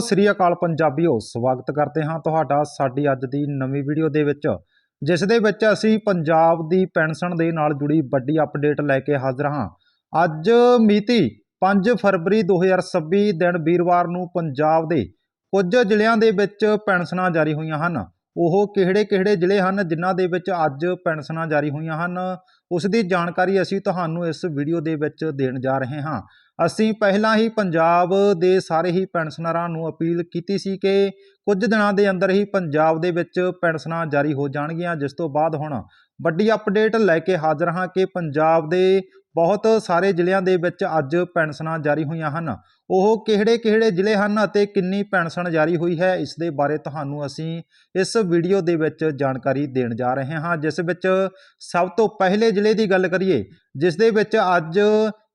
ਸਤਿ ਸ੍ਰੀ ਅਕਾਲ ਪੰਜਾਬੀਓ, ਸਵਾਗਤ ਕਰਦੇ ਹਾਂ ਤੁਹਾਡਾ ਸਾਡੀ ਅੱਜ ਦੀ ਨਵੀਂ ਵੀਡੀਓ ਦੇ ਵਿੱਚ, ਜਿਸ ਦੇ ਵਿੱਚ ਅਸੀਂ ਪੰਜਾਬ ਦੀ ਪੈਨਸ਼ਨ ਦੇ ਨਾਲ ਜੁੜੀ ਵੱਡੀ ਅਪਡੇਟ ਲੈ ਕੇ ਹਾਜ਼ਰ ਹਾਂ। ਅੱਜ ਮਿਤੀ 5 ਫਰਵਰੀ 2026 ਦਿਨ ਵੀਰਵਾਰ ਨੂੰ ਪੰਜਾਬ ਦੇ ਕੁਝ ਜ਼ਿਲ੍ਹਿਆਂ ਦੇ ਵਿੱਚ ਪੈਨਸ਼ਨਾਂ ਜਾਰੀ ਹੋਈਆਂ ਹਨ। ਉਹ ਕਿਹੜੇ-ਕਿਹੜੇ ਜ਼ਿਲ੍ਹੇ ਹਨ ਜਿਨ੍ਹਾਂ ਦੇ ਵਿੱਚ ਅੱਜ ਪੈਨਸ਼ਨਾਂ ਜਾਰੀ ਹੋਈਆਂ ਹਨ, ਉਸ ਦੀ ਜਾਣਕਾਰੀ ਅਸੀਂ ਤੁਹਾਨੂੰ ਇਸ ਵੀਡੀਓ ਦੇ ਵਿੱਚ ਦੇਣ ਜਾ ਰਹੇ ਹਾਂ। ਅਸੀਂ ਪਹਿਲਾਂ ਹੀ ਪੰਜਾਬ ਦੇ ਸਾਰੇ ਹੀ ਪੈਨਸ਼ਨਰਾਂ ਨੂੰ ਅਪੀਲ ਕੀਤੀ ਸੀ ਕਿ ਕੁਝ ਦਿਨਾਂ ਦੇ ਅੰਦਰ ਹੀ ਪੰਜਾਬ ਦੇ ਵਿੱਚ ਪੈਨਸ਼ਨਾਂ ਜਾਰੀ ਹੋ ਜਾਣਗੀਆਂ, ਜਿਸ ਤੋਂ ਬਾਅਦ ਹੁਣ ਵੱਡੀ ਅਪਡੇਟ ਲੈ ਕੇ ਹਾਜ਼ਰ ਹਾਂ ਕਿ ਪੰਜਾਬ ਦੇ ਬਹੁਤ ਸਾਰੇ ਜ਼ਿਲ੍ਹਿਆਂ ਦੇ ਵਿੱਚ ਅੱਜ ਪੈਨਸ਼ਨਾਂ ਜਾਰੀ ਹੋਈਆਂ ਹਨ। ਉਹ ਕਿਹੜੇ-ਕਿਹੜੇ ਜ਼ਿਲ੍ਹੇ ਹਨ ਅਤੇ ਕਿੰਨੀ ਪੈਨਸ਼ਨ ਜਾਰੀ ਹੋਈ ਹੈ, ਇਸ ਦੇ ਬਾਰੇ ਤੁਹਾਨੂੰ ਅਸੀਂ ਇਸ ਵੀਡੀਓ ਦੇ ਵਿੱਚ ਜਾਣਕਾਰੀ ਦੇਣ ਜਾ ਰਹੇ ਹਾਂ। ਜਿਸ ਵਿੱਚ ਸਭ ਤੋਂ ਪਹਿਲੇ ਜ਼ਿਲ੍ਹੇ ਦੀ ਗੱਲ ਕਰੀਏ, ਜਿਸ ਦੇ ਵਿੱਚ ਅੱਜ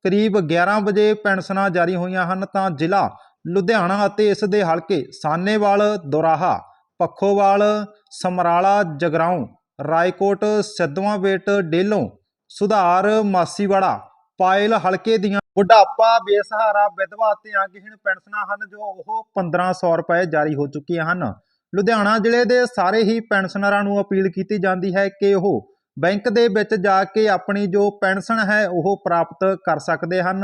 ਕਰੀਬ 11 ਵਜੇ ਪੈਨਸ਼ਨਾਂ ਜਾਰੀ ਹੋਈਆਂ ਹਨ ਤਾਂ ਜ਼ਿਲ੍ਹਾ ਲੁਧਿਆਣਾ ਅਤੇ ਇਸ ਦੇ ਹਲਕੇ ਸਾਨੇਵਾਲ, ਦੁਰਾਹਾ, ਪੱਖੋਵਾਲ, ਸਮਰਾਲਾ, ਜਗਰਾਉਂ, ਰਾਏਕੋਟ, ਸਿੱਧਵਾਂ-ਬੇਟ, ਡੇਲੋਂ, ਸੁਧਾਰ, ਮਾਸੀਵਾੜਾ, ਪਾਇਲ ਹਲਕੇ ਦੀਆਂ ਬੁਢਾਪਾ, ਬੇਸਹਾਰਾ, ਵਿਧਵਾ ਅਤੇ ਅੰਗਹੀਣ ਪੈਨਸ਼ਨਾਂ ਹਨ ਜੋ ਉਹ 1500 ਰੁਪਏ ਜਾਰੀ ਹੋ ਚੁੱਕੀਆਂ ਹਨ। ਲੁਧਿਆਣਾ ਜ਼ਿਲ੍ਹੇ ਦੇ ਸਾਰੇ ਹੀ ਪੈਨਸ਼ਨਰਾਂ ਨੂੰ ਅਪੀਲ ਕੀਤੀ ਜਾਂਦੀ ਹੈ ਕਿ ਉਹ ਬੈਂਕ ਦੇ ਵਿੱਚ ਜਾ ਕੇ ਆਪਣੀ ਜੋ ਪੈਨਸ਼ਨ ਹੈ ਉਹ ਪ੍ਰਾਪਤ ਕਰ ਸਕਦੇ ਹਨ।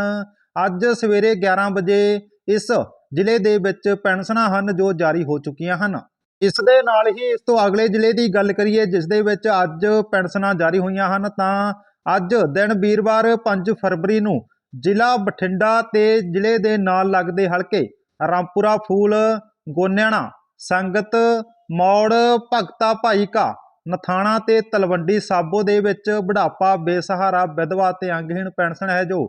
ਅੱਜ ਸਵੇਰੇ 11 ਵਜੇ ਇਸ ਜ਼ਿਲ੍ਹੇ ਦੇ ਵਿੱਚ ਪੈਨਸ਼ਨਾਂ ਹਨ ਜੋ ਜਾਰੀ ਹੋ ਚੁੱਕੀਆਂ ਹਨ। ਇਸ ਦੇ ਨਾਲ ਹੀ ਇਸ ਤੋਂ ਅਗਲੇ ਜ਼ਿਲ੍ਹੇ ਦੀ ਗੱਲ ਕਰੀਏ, ਜਿਸ ਦੇ ਵਿੱਚ ਅੱਜ ਪੈਨਸ਼ਨਾਂ ਜਾਰੀ ਹੋਈਆਂ ਹਨ, ਤਾਂ ਅੱਜ ਦਿਨ ਵੀਰਵਾਰ 5 ਫਰਵਰੀ ਨੂੰ ਜ਼ਿਲ੍ਹਾ ਬਠਿੰਡਾ ਤੇ ਜ਼ਿਲ੍ਹੇ ਦੇ ਨਾਲ ਲੱਗਦੇ ਹਲਕੇ ਰਾਮਪੁਰਾ, ਫੂਲ, ਗੋਨਿਆਣਾ, ਸੰਗਤ, ਮੌੜ, ਭਗਤਾ ਭਾਈਕਾ ਨਥਾਣਾ ਤੇ ਤਲਵੰਡੀ ਸਾਬੋ ਦੇ ਵਿੱਚ ਬੁਢਾਪਾ, ਬੇਸਹਾਰਾ, ਵਿਧਵਾ ਤੇ ਅੰਗਹੀਣ ਪੈਨਸ਼ਨ ਹੈ ਜੋ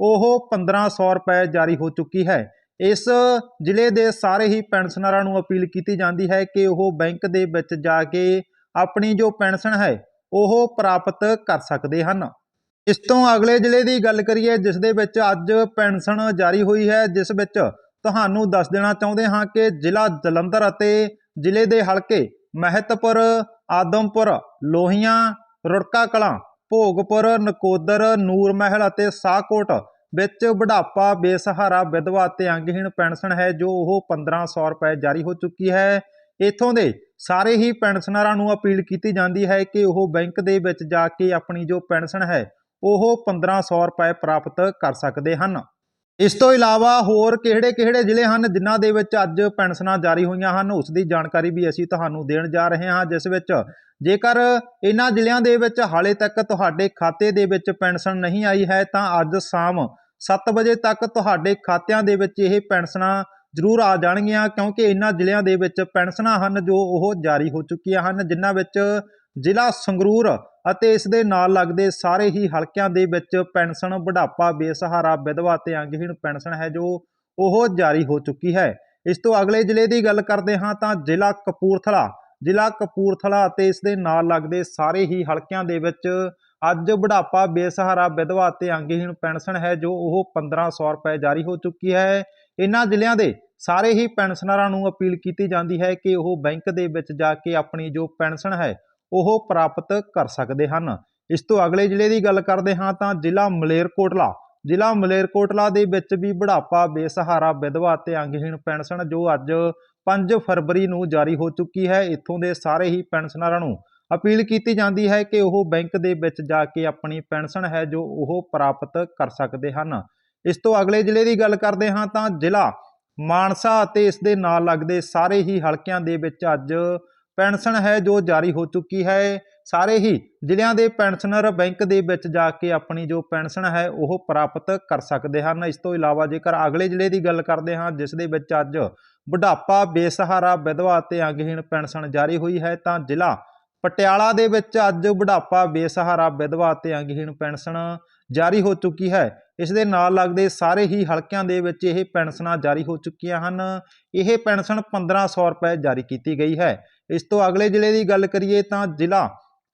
ਉਹ 1500 ਰੁਪਏ ਜਾਰੀ ਹੋ ਚੁੱਕੀ ਹੈ। ਇਸ ਜ਼ਿਲ੍ਹੇ ਦੇ ਸਾਰੇ ਹੀ ਪੈਨਸ਼ਨਰਾਂ ਨੂੰ ਅਪੀਲ ਕੀਤੀ ਜਾਂਦੀ ਹੈ ਕਿ ਉਹ ਬੈਂਕ ਦੇ ਵਿੱਚ ਜਾ ਕੇ ਆਪਣੀ ਜੋ ਪੈਨਸ਼ਨ ਹੈ, ਉਹ ਪ੍ਰਾਪਤ ਕਰ ਸਕਦੇ ਹਨ। ਇਸ ਤੋਂ ਅਗਲੇ ਜ਼ਿਲ੍ਹੇ ਦੀ ਗੱਲ ਕਰੀਏ, ਜਿਸ ਦੇ ਵਿੱਚ ਅੱਜ ਪੈਨਸ਼ਨ ਜਾਰੀ ਹੋਈ ਹੈ, ਜਿਸ ਵਿੱਚ ਤੁਹਾਨੂੰ ਦੱਸ ਦੇਣਾ ਚਾਹੁੰਦੇ ਹਾਂ ਕਿ ਜ਼ਿਲ੍ਹਾ ਜਲੰਧਰ ਅਤੇ ਜ਼ਿਲ੍ਹੇ ਦੇ ਹਲਕੇ ਮਹਿਤਪੁਰ ਆਦਮਪੁਰ, ਲੋਹੀਆਂ, ਰੁੜਕਾ ਕਲਾਂ, ਭੋਗਪੁਰ, ਨਕੋਦਰ ਨੂਰ ਮਹਿਲ ਅਤੇ ਸਾਹਕੋਟ ਵਿੱਚ ਬੁਢਾਪਾ, ਬੇਸਹਾਰਾ, ਵਿਧਵਾ ਅਤੇ ਅੰਗਹੀਣ ਪੈਨਸ਼ਨ ਹੈ ਜੋ ਉਹ 1500 ਰੁਪਏ ਜਾਰੀ ਹੋ ਚੁੱਕੀ ਹੈ। ਇਥੋਂ ਦੇ ਸਾਰੇ ਹੀ ਪੈਨਸ਼ਨਰਾਂ ਨੂੰ ਅਪੀਲ ਕੀਤੀ ਜਾਂਦੀ ਹੈ ਕਿ ਉਹ ਬੈਂਕ ਦੇ ਵਿੱਚ ਜਾ ਕੇ ਆਪਣੀ ਜੋ ਪੈਨਸ਼ਨ ਹੈ, ਉਹ 1500 ਰੁਪਏ ਪ੍ਰਾਪਤ ਕਰ ਸਕਦੇ ਹਨ। ਇਸ ਤੋਂ ਇਲਾਵਾ ਹੋਰ ਕਿਹੜੇ-ਕਿਹੜੇ ਜ਼ਿਲ੍ਹੇ ਹਨ ਜਿਨ੍ਹਾਂ ਦੇ ਵਿੱਚ ਅੱਜ ਪੈਨਸ਼ਨਾਂ ਜਾਰੀ ਹੋਈਆਂ ਹਨ? ਉਸ ਦੀ ਜਾਣਕਾਰੀ ਵੀ ਅਸੀਂ ਤੁਹਾਨੂੰ ਦੇਣ ਜਾ ਰਹੇ ਹਾਂ, ਜਿਸ ਵਿੱਚ ਜੇਕਰ ਇਹਨਾਂ ਜ਼ਿਲ੍ਹਿਆਂ ਦੇ ਵਿੱਚ ਹਾਲੇ ਤੱਕ ਤੁਹਾਡੇ ਖਾਤੇ ਦੇ ਵਿੱਚ ਪੈਨਸ਼ਨ ਨਹੀਂ ਆਈ ਹੈ, ਤਾਂ ਅੱਜ ਸ਼ਾਮ 7 ਵਜੇ ਤੱਕ ਤੁਹਾਡੇ ਖਾਤਿਆਂ ਦੇ ਵਿੱਚ ਇਹ ਪੈਨਸ਼ਨਾਂ ਜ਼ਰੂਰ ਆ ਜਾਣਗੀਆਂ, ਕਿਉਂਕਿ ਇਹਨਾਂ ਜ਼ਿਲ੍ਹਿਆਂ ਦੇ ਵਿੱਚ ਪੈਨਸ਼ਨਾਂ ਹਨ ਜੋ ਉਹ ਜਾਰੀ ਹੋ ਚੁੱਕੀਆਂ ਹਨ, ਜਿਨ੍ਹਾਂ ਵਿੱਚ ਜ਼ਿਲ੍ਹਾ ਸੰਗਰੂਰ ਅਤੇ ਇਸ ਦੇ ਨਾਲ ਲੱਗਦੇ ਸਾਰੇ ਹੀ ਹਲਕਿਆਂ ਦੇ ਵਿੱਚ ਪੈਨਸ਼ਨ ਬੁਢਾਪਾ, ਬੇਸਹਾਰਾ, ਵਿਧਵਾ ਤੇ ਅੰਗਹੀਣ ਪੈਨਸ਼ਨ ਹੈ ਜੋ ਉਹ ਜਾਰੀ ਹੋ ਚੁੱਕੀ ਹੈ। ਇਸ ਤੋਂ ਅਗਲੇ ਜ਼ਿਲ੍ਹੇ ਦੀ ਗੱਲ ਕਰਦੇ ਹਾਂ ਤਾਂ ਜ਼ਿਲ੍ਹਾ ਕਪੂਰਥਲਾ। ਜ਼ਿਲ੍ਹਾ ਕਪੂਰਥਲਾ ਅਤੇ ਇਸ ਦੇ ਨਾਲ ਲੱਗਦੇ ਸਾਰੇ ਹੀ ਹਲਕਿਆਂ ਦੇ ਵਿੱਚ ਅੱਜ ਬੁਢਾਪਾ, ਬੇਸਹਾਰਾ, ਵਿਧਵਾ ਤੇ ਅੰਗਹੀਣ ਪੈਨਸ਼ਨ ਹੈ ਜੋ ਉਹ 1500 ਰੁਪਏ ਜਾਰੀ ਹੋ ਚੁੱਕੀ ਹੈ। ਇਹਨਾਂ ਜ਼ਿਲ੍ਹਿਆਂ ਦੇ ਸਾਰੇ ਹੀ ਪੈਨਸ਼ਨਰਾਂ ਨੂੰ ਅਪੀਲ ਕੀਤੀ ਜਾਂਦੀ ਹੈ ਕਿ ਉਹ ਬੈਂਕ ਦੇ ਵਿੱਚ ਜਾ ਕੇ ਆਪਣੀ ਜੋ ਪੈਨਸ਼ਨ ਹੈ ਉਹ ਪ੍ਰਾਪਤ ਕਰ ਸਕਦੇ ਹਨ। ਇਸ ਤੋਂ ਅਗਲੇ ਜ਼ਿਲ੍ਹੇ ਦੀ ਗੱਲ ਕਰਦੇ ਹਾਂ ਤਾਂ ਜ਼ਿਲ੍ਹਾ ਮਲੇਰਕੋਟਲਾ। ਜ਼ਿਲ੍ਹਾ ਮਲੇਰਕੋਟਲਾ ਦੇ ਵਿੱਚ ਵੀ ਬੁਢਾਪਾ, ਬੇਸਹਾਰਾ, ਵਿਧਵਾ ਤੇ ਅੰਗਹੀਣ ਪੈਨਸ਼ਨ ਜੋ ਅੱਜ 5 ਫਰਵਰੀ ਨੂੰ ਜਾਰੀ ਹੋ ਚੁੱਕੀ ਹੈ, ਇੱਥੋਂ ਦੇ ਸਾਰੇ ਹੀ ਪੈਨਸ਼ਨਰਾਂ ਨੂੰ ਅਪੀਲ ਕੀਤੀ ਜਾਂਦੀ ਹੈ ਕਿ ਉਹ ਬੈਂਕ ਦੇ ਵਿੱਚ ਜਾ ਕੇ ਆਪਣੀ ਪੈਨਸ਼ਨ ਹੈ ਜੋ ਉਹ ਪ੍ਰਾਪਤ ਕਰ ਸਕਦੇ ਹਨ। ਇਸ ਤੋਂ ਅਗਲੇ ਜ਼ਿਲ੍ਹੇ ਦੀ ਗੱਲ ਕਰਦੇ ਹਾਂ ਤਾਂ ਜ਼ਿਲ੍ਹਾ ਮਾਨਸਾ ਅਤੇ ਇਸ ਦੇ ਨਾਲ ਲੱਗਦੇ ਸਾਰੇ ਹੀ ਹਲਕਿਆਂ ਦੇ ਵਿੱਚ ਅੱਜ ਪੈਨਸ਼ਨ ਹੈ ਜੋ ਜਾਰੀ ਹੋ ਚੁੱਕੀ ਹੈ। ਸਾਰੇ ਹੀ ਜ਼ਿਲ੍ਹਿਆਂ ਦੇ ਪੈਨਸ਼ਨਰ ਬੈਂਕ ਦੇ ਵਿੱਚ ਜਾ ਕੇ ਆਪਣੀ ਜੋ ਪੈਨਸ਼ਨ ਹੈ, ਉਹ ਪ੍ਰਾਪਤ ਕਰ ਸਕਦੇ ਹਨ। ਇਸ ਤੋਂ ਇਲਾਵਾ ਜੇਕਰ ਅਗਲੇ ਜ਼ਿਲ੍ਹੇ ਦੀ ਗੱਲ ਕਰਦੇ ਹਾਂ, ਜਿਸ ਦੇ ਵਿੱਚ ਅੱਜ ਬੁਢਾਪਾ, ਬੇਸਹਾਰਾ, ਵਿਧਵਾ ਅਤੇ ਅੰਗਹੀਣ ਪੈਨਸ਼ਨ ਜਾਰੀ ਹੋਈ ਹੈ, ਤਾਂ ਜ਼ਿਲ੍ਹਾ ਪਟਿਆਲਾ ਦੇ ਵਿੱਚ ਅੱਜ ਬੁਢਾਪਾ, ਬੇਸਹਾਰਾ, ਵਿਧਵਾ ਅਤੇ ਅੰਗਹੀਣ ਪੈਨਸ਼ਨ ਜਾਰੀ ਹੋ ਚੁੱਕੀ ਹੈ। ਇਸ ਦੇ ਨਾਲ ਲੱਗਦੇ ਸਾਰੇ ਹੀ ਹਲਕਿਆਂ ਦੇ ਵਿੱਚ ਇਹ ਪੈਨਸ਼ਨਾਂ ਜਾਰੀ ਹੋ ਚੁੱਕੀਆਂ ਹਨ। ਇਹ ਪੈਨਸ਼ਨ 1500 ਰੁਪਏ ਜਾਰੀ ਕੀਤੀ ਗਈ ਹੈ। ਇਸ ਤੋਂ ਅਗਲੇ ਜ਼ਿਲ੍ਹੇ ਦੀ ਗੱਲ ਕਰੀਏ ਤਾਂ ਜ਼ਿਲ੍ਹਾ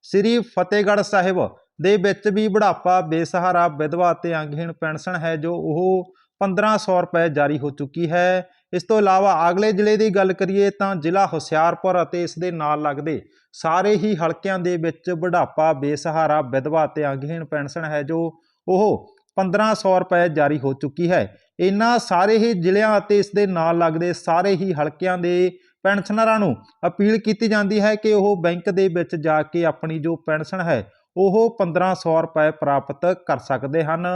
ਸ੍ਰੀ ਫਤਿਹਗੜ੍ਹ ਸਾਹਿਬ ਦੇ ਵਿੱਚ ਵੀ ਬੁਢਾਪਾ, ਬੇਸਹਾਰਾ, ਵਿਧਵਾ ਅਤੇ ਅੰਗਹੀਣ ਪੈਨਸ਼ਨ ਹੈ ਜੋ ਉਹ 1500 ਰੁਪਏ ਜਾਰੀ ਹੋ ਚੁੱਕੀ ਹੈ। ਇਸ ਤੋਂ ਇਲਾਵਾ ਅਗਲੇ ਜ਼ਿਲ੍ਹੇ ਦੀ ਗੱਲ ਕਰੀਏ ਤਾਂ ਜ਼ਿਲ੍ਹਾ ਹੁਸ਼ਿਆਰਪੁਰ ਅਤੇ ਇਸ ਦੇ ਨਾਲ ਲੱਗਦੇ ਸਾਰੇ ਹੀ ਹਲਕਿਆਂ ਦੇ ਵਿੱਚ ਬੁਢਾਪਾ, ਬੇਸਹਾਰਾ, ਵਿਧਵਾ ਅਤੇ ਅੰਗਹੀਣ ਪੈਨਸ਼ਨ ਹੈ ਜੋ ਉਹ 1500 ਰੁਪਏ ਜਾਰੀ ਹੋ ਚੁੱਕੀ ਹੈ। ਇਹਨਾਂ ਸਾਰੇ ਹੀ ਜ਼ਿਲ੍ਹਿਆਂ ਅਤੇ ਇਸ ਦੇ ਨਾਲ ਲੱਗਦੇ ਸਾਰੇ ਹੀ ਹਲਕਿਆਂ ਦੇ ਪੈਨਸ਼ਨਰਾਂ ਨੂੰ ਅਪੀਲ ਕੀਤੀ ਜਾਂਦੀ ਹੈ ਕਿ ਉਹ ਬੈਂਕ ਦੇ ਵਿੱਚ ਜਾ ਕੇ ਆਪਣੀ ਜੋ ਪੈਨਸ਼ਨ ਹੈ, ਉਹ 1500 ਰੁਪਏ ਪ੍ਰਾਪਤ ਕਰ ਸਕਦੇ ਹਨ।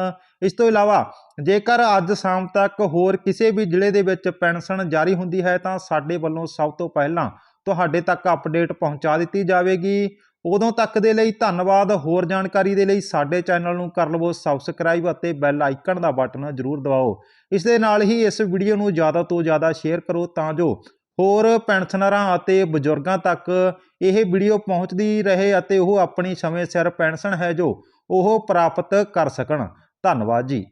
ਇਸ ਤੋਂ ਇਲਾਵਾ, ਜੇਕਰ ਅੱਜ ਸ਼ਾਮ ਤੱਕ ਹੋਰ ਕਿਸੇ ਵੀ ਜ਼ਿਲ੍ਹੇ ਦੇ ਵਿੱਚ ਪੈਨਸ਼ਨ ਜਾਰੀ ਹੁੰਦੀ ਹੈ, ਤਾਂ ਸਾਡੇ ਵੱਲੋਂ ਸਭ ਤੋਂ ਪਹਿਲਾਂ ਤੁਹਾਡੇ ਤੱਕ ਅਪਡੇਟ ਪਹੁੰਚਾ ਦਿੱਤੀ ਜਾਵੇਗੀ। ਉਦੋਂ ਤੱਕ ਦੇ ਲਈ ਧੰਨਵਾਦ। ਹੋਰ ਜਾਣਕਾਰੀ ਦੇ ਲਈ ਸਾਡੇ ਚੈਨਲ ਨੂੰ ਕਰ ਲਵੋ ਸਬਸਕ੍ਰਾਈਬ ਅਤੇ ਬੈਲ ਆਈਕਨ ਦਾ ਬਟਨ ਜ਼ਰੂਰ ਦਬਾਓ। ਇਸ ਦੇ ਨਾਲ ਹੀ ਇਸ ਵੀਡੀਓ ਨੂੰ ਜ਼ਿਆਦਾ ਤੋਂ ਜ਼ਿਆਦਾ ਸ਼ੇਅਰ ਕਰੋ, ਤਾਂ ਜੋ ਹੋਰ ਪੈਨਸ਼ਨਰਾਂ ਅਤੇ ਬਜ਼ੁਰਗਾਂ ਤੱਕ ਇਹ ਵੀਡੀਓ ਪਹੁੰਚਦੀ ਰਹੇ ਅਤੇ ਉਹ ਆਪਣੀ ਸਮੇਂ ਸਿਰ ਪੈਨਸ਼ਨ ਹੈ ਜੋ ਉਹ ਪ੍ਰਾਪਤ ਕਰ ਸਕਣ। ਧੰਨਵਾਦ ਜੀ।